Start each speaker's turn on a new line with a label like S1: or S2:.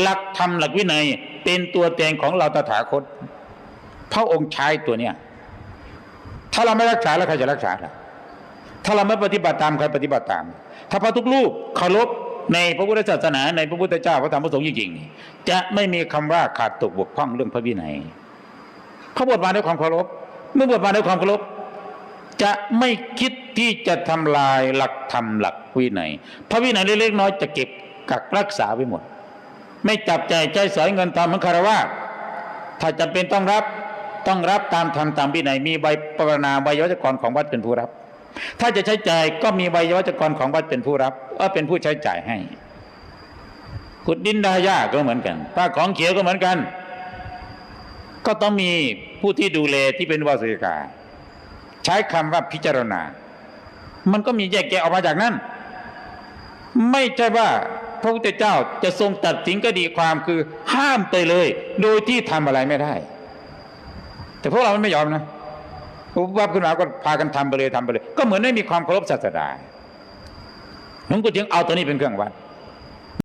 S1: หลักธรรมหลักวินัย เป็นตัวแทนของเราตถาคตพระองค์ใช้ตัวเนี้ยถ้าเราไม่รักษาแล้วใครจะรักษาล่ะถ้าเราไม่ปฏิบัติตามใครปฏิบัติตาม ถ้าพระทุกรูปเคารพในพระพุทธศาสนาในพระพุทธเจ้าพระธรรมพระสงฆ์จริงๆจะไม่มีคำว่าขาดตกบกพร่องเรื่องพระวินัยเขาบวชมาด้วยความเคารพเมื่อบวชมาด้วยความเคารพจะไม่คิดที่จะทำลายหลักธรรมหลักวินัยพระวินัยเล็กๆน้อยจะเก็บกักรักษาไว้หมด ไม่จับใจใจสอยเงินตามมือนคารวะถ้าจำเป็นต้องรับต้องรับตามธรรมตามวินัยมีใบปรณาใบยวัจกรของวัดเป็นผู้รับ ถ้าจะใช้จ่ายก็มีใบยวัจกรของวัดเป็นผู้รับเออเป็นผู้ใช้จ่ายให้ขุดดินดาหญ้าก็เหมือนกันป้าของเขียวก็เหมือนกัน ก็ต้องมีผู้ที่ดูแลที่เป็นวาสิกา ใช้คำว่าพิจารณา มันก็มีแยกแยะออกมาจากนั้น ไม่ใช่ว่า พระพุทธเจ้าจะทรงตัดสินคดีความคือห้ามไปเลย โดยที่ทำอะไรไม่ได้ แต่พวกเราไม่ยอมนะว่าคุณอาก็พากันทำไปเลยทำไปเลย ก็เหมือนไม่มีความเคารพศาสดาผมก็จึงเอาตัวนี้เป็นเครื่องวัด